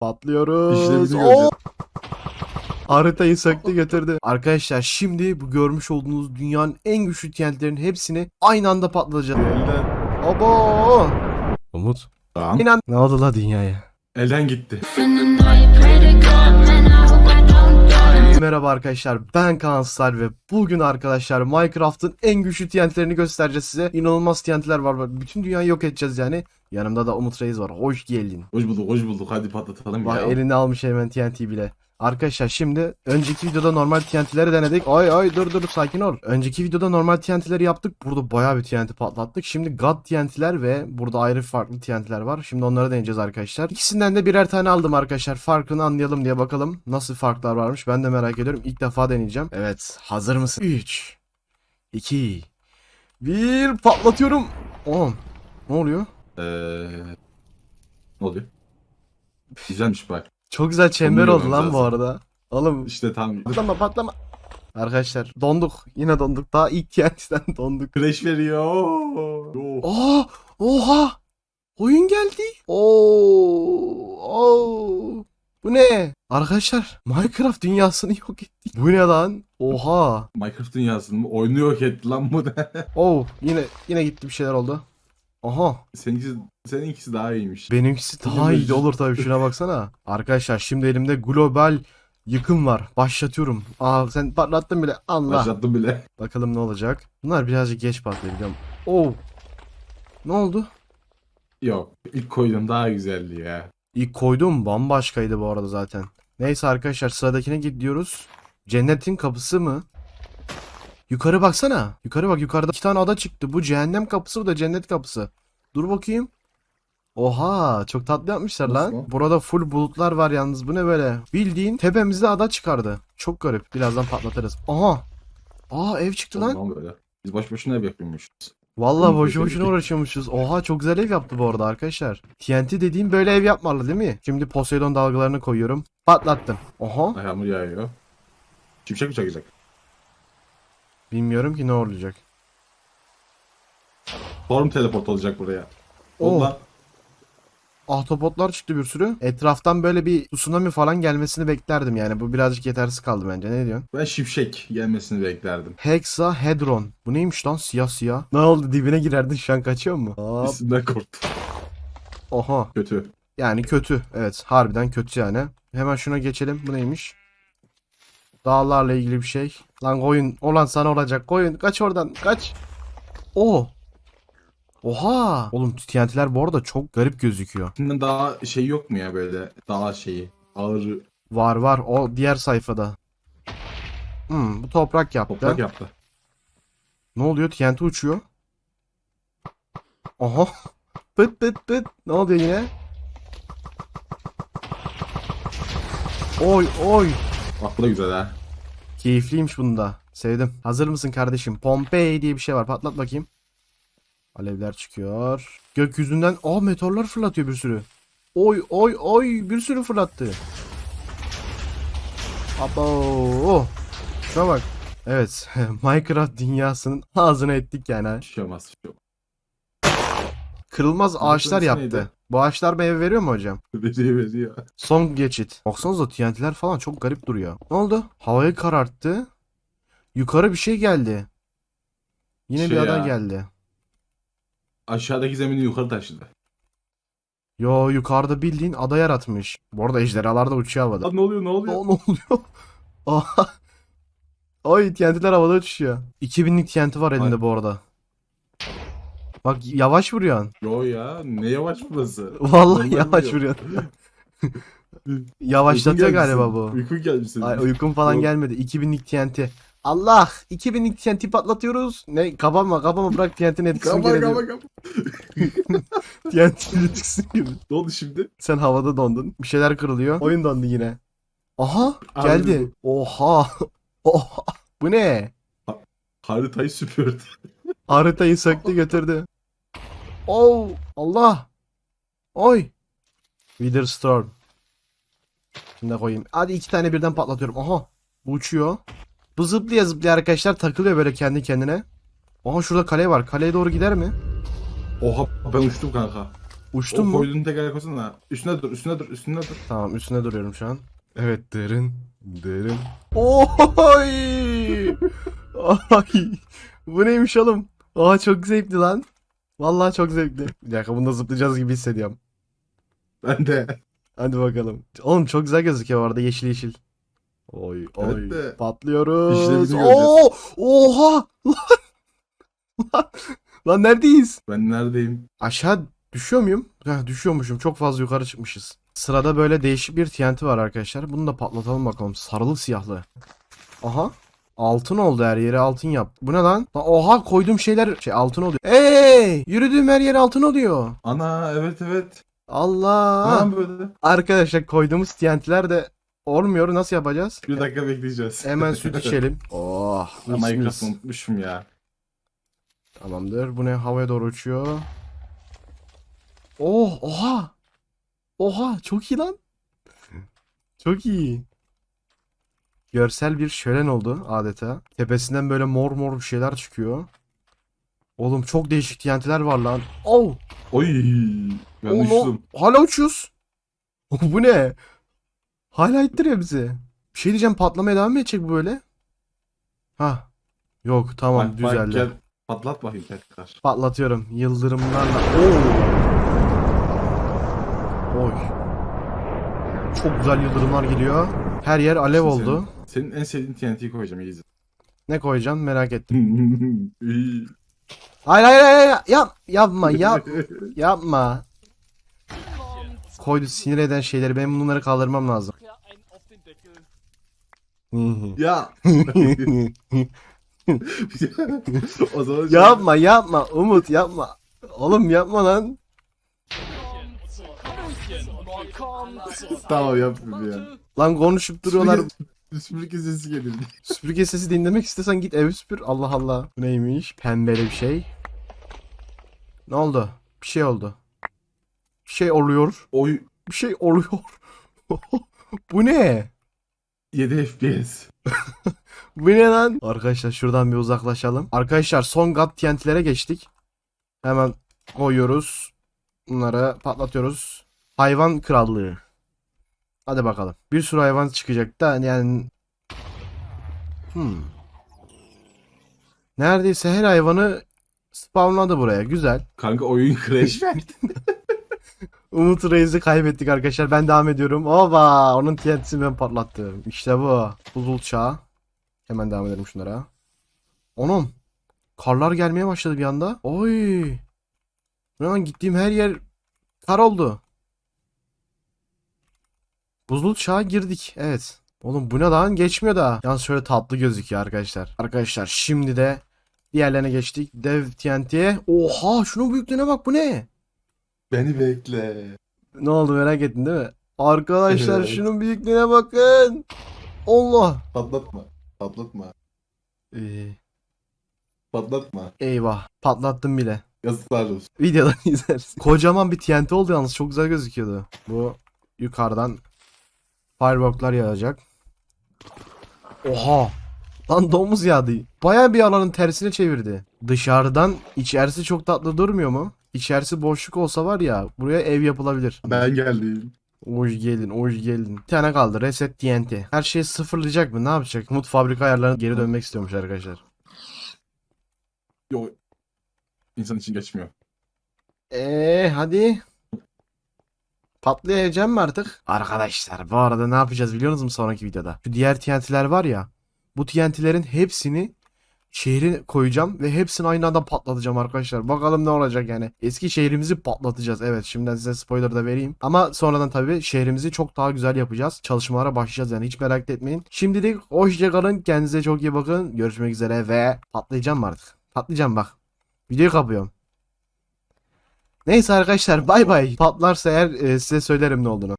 Patlıyoruz. İşlevini Oo! göreceğiz. Haritayı söktü götürdü. Arkadaşlar şimdi bu görmüş olduğunuz dünyanın en güçlü TNT'lerin hepsini aynı anda patlatacağız. Elden. Abo! Umut. Tamam. İnan. Ne oldu la dünyaya? Elden gitti. Merhaba arkadaşlar ben Kaan Star ve bugün arkadaşlar Minecraft'ın en güçlü TNT'lerini göstereceğiz size. İnanılmaz TNT'ler var. Bütün dünyayı yok edeceğiz yani. Yanımda da Umut Reis var. Hoş geldin. Hoş bulduk, hoş bulduk. Hadi patlatalım Bak ya. eline almış hemen TNT bile. Arkadaşlar şimdi önceki videoda normal TNT'leri denedik. Ay ay dur dur sakin ol. Önceki videoda normal TNT'leri yaptık. Burada bayağı bir TNT patlattık. Şimdi God TNT'ler ve burada ayrı farklı TNT'ler var. Şimdi onları deneyeceğiz arkadaşlar. İkisinden de birer tane aldım arkadaşlar. Farkını anlayalım diye bakalım. Nasıl farklar varmış ben de merak ediyorum. İlk defa deneyeceğim. Evet hazır mısın? 3 2 1 patlatıyorum. 10 Ne oluyor? Ee, ne oluyor? Güzelmiş bak. Çok güzel çember oldu lan bu arada. Oğlum İşte tam Patlama patlama. Arkadaşlar donduk. Yine donduk. Daha ilk TNT'den donduk. crash veriyor. Oo. Aa! Oha! Oyun geldi. Oo! Oo! Bu ne? Arkadaşlar Minecraft dünyasını yok ettik. Bu ne lan? Oha! Minecraft dünyasını mı? Oyunu yok etti lan bu ne? Oo! Yine yine gitti bir şeyler oldu. Aha! Seninkisi, seninkisi daha iyiymiş. Benimkisi daha bir- olur tabii şuna baksana. Arkadaşlar şimdi elimde global yıkım var. Başlatıyorum. Aa sen patlattın bile. Allah. Başlattım bile. Bakalım ne olacak. Bunlar birazcık geç patlıyor biliyorum. Oo. Ne oldu? Yok. ilk koyduğum daha güzeldi ya. İlk koyduğum bambaşkaydı bu arada zaten. Neyse arkadaşlar sıradakine gidiyoruz. Cennetin kapısı mı? Yukarı baksana. Yukarı bak yukarıda iki tane ada çıktı. Bu cehennem kapısı bu da cennet kapısı. Dur bakayım. Oha çok tatlı yapmışlar Nasıl lan. Burada full bulutlar var yalnız bu ne böyle? Bildiğin tepemizde ada çıkardı. Çok garip. Birazdan patlatırız. Aha. Aa ev çıktı lan. Böyle. Biz boş boşuna ev yapıyormuşuz. Boşu keşke- boşuna uğraşıyormuşuz. Oha çok güzel ev yaptı bu arada arkadaşlar. TNT dediğim böyle ev yapmalı değil mi? Şimdi Poseidon dalgalarını koyuyorum. Patlattım. Oha. Yağmur yağıyor. Şimşek mi çakacak? Bilmiyorum ki ne olacak. Form teleport olacak buraya. Ondan Ahtapotlar çıktı bir sürü. Etraftan böyle bir tsunami falan gelmesini beklerdim yani. Bu birazcık yetersiz kaldı bence. Ne diyorsun? ben şimşek gelmesini beklerdim. Hexahedron. Bu neymiş lan siyah siyah? Ne oldu dibine girerdin şu an kaçıyor mu? Hop. İsimden korktum. Oha. Kötü. Yani kötü. Evet harbiden kötü yani. Hemen şuna geçelim. Bu neymiş? Dağlarla ilgili bir şey. Lan koyun. Olan sana olacak. Koyun. Kaç oradan. Kaç. O. Oha. Oğlum TNT'ler bu arada çok garip gözüküyor. Şimdi daha şey yok mu ya böyle daha şeyi ağır Var var. O diğer sayfada. Hmm, bu toprak yaptı. toprak yaptı. Ne oluyor? TNT uçuyor. Aha. Pıt pıt pıt. Ne oluyor yine? Oy oy. Bak bu da güzel ha. Keyifliymiş bunda. Sevdim. Hazır mısın kardeşim? Pompei diye bir şey var. Patlat bakayım. Alevler çıkıyor. Gökyüzünden aa meteorlar fırlatıyor bir sürü. Oy oy oy bir sürü fırlattı. Abo. Şuna bak. Evet. Minecraft dünyasının ağzına ettik yani. Bir şey. Kırılmaz ağaçlar yaptı. neydi? Bu ağaçlar meyve veriyor mu hocam? Veriyor veriyor. Son geçit. Baksanıza TNT'ler falan çok garip duruyor. Ne oldu? Havayı kararttı. Yukarı bir şey geldi. Yine bir Şey ada ya. geldi. Aşağıdaki zemini yukarı taşıdı. Yo yukarıda bildiğin ada yaratmış. Bu arada ejderhalar da uçuyor havada. Lan ne oluyor ne oluyor? Aa, ne oluyor? Aha. Ay TNT'ler havada uçuşuyor. 2000'lik TNT var elinde Ay. bu arada. Bak yavaş vuruyorsun. Yo ya ne yavaş burası. Vallahi Normal yavaş vuruyor. vuruyorsun. Yavaşlatıyor galiba bu. Uykun gelmiş senin. Ay uykum falan Yok. gelmedi. 2000'lik TNT. Allah! 2000'lik TNT patlatıyoruz. Ne? Kapama kapama bırak TNT'nin etkisini Kapa kapa kapa. TNT'nin etkisini geri. Ne oldu şimdi? Sen havada dondun. Bir şeyler kırılıyor. Oyun dondu yine. Aha! Abi Geldi. Oha! Oha! Bu ne? Haritayı süpürdü. Haritayı söktü götürdü. Oh! Allah! Oy! Wither Storm. Şimdi koyayım. Hadi iki tane birden patlatıyorum. Aha! Bu uçuyor. Bu zıplaya zıplaya arkadaşlar takılıyor böyle kendi kendine. Aha şurada kale var. Kaleye doğru gider mi? Oha ben uçtum kanka. Uçtun o mu? koyduğunu tekrar koysana. Üstüne dur, üstüne dur, üstüne dur. Tamam üstüne duruyorum şu an. Evet derin derin. Oy! Ay! Bu neymiş oğlum? Aa çok zevkli lan. Vallahi çok zevkli. Bir dakika bunda zıplayacağız gibi hissediyorum. Ben de. Hadi bakalım. Oğlum çok güzel gözüküyor orada yeşil yeşil. Oy oy. Evet de Patlıyoruz. Oo! Oha! Lan! Lan! Lan neredeyiz? Ben neredeyim? Aşağı düşüyor muyum? Heh, düşüyormuşum. Çok fazla yukarı çıkmışız. Sırada böyle değişik bir TNT var arkadaşlar. Bunu da patlatalım bakalım. Sarılı siyahlı. Aha. Altın oldu her yeri altın yap. Bu ne lan? Lan Oha koyduğum şeyler şey altın oluyor. Hey! Yürüdüğüm her yer altın oluyor. Ana evet evet. Allah. Ana böyle. Arkadaşlar koyduğumuz TNT'ler de olmuyor. Nasıl yapacağız? Bir dakika bekleyeceğiz. Hemen süt içelim. Oh. Ama mikrofonu unutmuşum ya. Tamamdır. Bu ne? Havaya doğru uçuyor. Oh, oha. Oha, çok iyi lan. Çok iyi. Görsel bir şölen oldu adeta. Tepesinden böyle mor mor bir şeyler çıkıyor. Oğlum çok değişik TNT'ler var lan. Oh, Oy. Ben oğlum, uçtum. hala uçuyoruz. Bu ne? Hala ittiriyor bizi. Bir şey diyeceğim patlamaya devam mı edecek bu böyle? Ha. Yok tamam Bak, bak, düzeldi. gel. Patlat bakayım tekrar. Patlatıyorum. Yıldırımlarla. Oo. Oy. Çok güzel yıldırımlar geliyor. Her yer alev Senin- oldu. Senin en sevdiğin TNT'yi koyacağım iyi izle. Ne koyacağım merak ettim. Hayır hayır hayır. Yap, yapma yap, yapma. Koydu sinir eden şeyleri. Benim bunları kaldırmam lazım. ya. o zaman yapma yapma. Umut yapma. Oğlum yapma lan. Tamam yapayım ya. Lan konuşup duruyorlar. Süpürge sesi geldi. Süpürge sesi dinlemek istesen git evi süpür. Allah Allah. Bu neymiş? Pembeli bir şey. Ne oldu? Bir şey oldu. Bir şey oluyor. Oy Bir şey oluyor. Bu ne? 7 FPS. Bu ne lan? Arkadaşlar şuradan bir uzaklaşalım. Arkadaşlar son God TNT'lere geçtik. Hemen koyuyoruz. Bunları patlatıyoruz. Hayvan krallığı. Hadi bakalım. Bir sürü hayvan çıkacak da yani... Hmm. Neredeyse her hayvanı spawnladı buraya. Güzel. Kanka oyun crash verdi. Umut Reis'i kaybettik arkadaşlar. Ben devam ediyorum. Oba! Onun TNT'sini ben patlattım. İşte bu. Buzul çağı. Hemen devam edelim şunlara. Onum. Karlar gelmeye başladı bir anda. Oy. Lan gittiğim her yer kar oldu. Buzul çağa girdik. Evet. Oğlum bu ne lan? Geçmiyor da. Yalnız şöyle tatlı gözüküyor arkadaşlar. Arkadaşlar şimdi de diğerlerine geçtik. Dev TNT'ye. Oha şunun büyüklüğüne bak bu ne? Beni bekle. Ne oldu merak ettin değil mi? Arkadaşlar Evet. şunun büyüklüğüne bakın. Allah. Patlatma. Patlatma. Ee, Patlatma. eyvah. Patlattım bile. Yazıklar olsun. Videodan izlersin. Kocaman bir TNT oldu yalnız. Çok güzel gözüküyordu. Bu yukarıdan fireworklar yağacak. Oha. Lan domuz yağdı. Baya bir alanın tersine çevirdi. Dışarıdan içerisi çok tatlı durmuyor mu? İçerisi boşluk olsa var ya buraya ev yapılabilir. Ben geldim. Hoş geldin, hoş geldin. Bir tane kaldı. Reset TNT. Her şeyi sıfırlayacak mı? Ne yapacak? Umut fabrika ayarlarına geri dönmek istiyormuş arkadaşlar. Yo. İnsan için geçmiyor. Eee hadi. Patlayacağım mı artık? Arkadaşlar bu arada ne yapacağız biliyor musunuz sonraki videoda? Şu diğer TNT'ler var ya. Bu TNT'lerin hepsini şehre koyacağım ve hepsini aynı anda patlatacağım arkadaşlar. Bakalım ne olacak yani. Eski şehrimizi patlatacağız. Evet şimdiden size spoiler da vereyim. Ama sonradan tabii şehrimizi çok daha güzel yapacağız. Çalışmalara başlayacağız yani hiç merak etmeyin. Şimdilik hoşçakalın. Kendinize çok iyi bakın. Görüşmek üzere ve patlayacağım artık? Patlayacağım bak. Videoyu kapıyorum. Neyse arkadaşlar bay bay. Patlarsa eğer e, size söylerim ne olduğunu.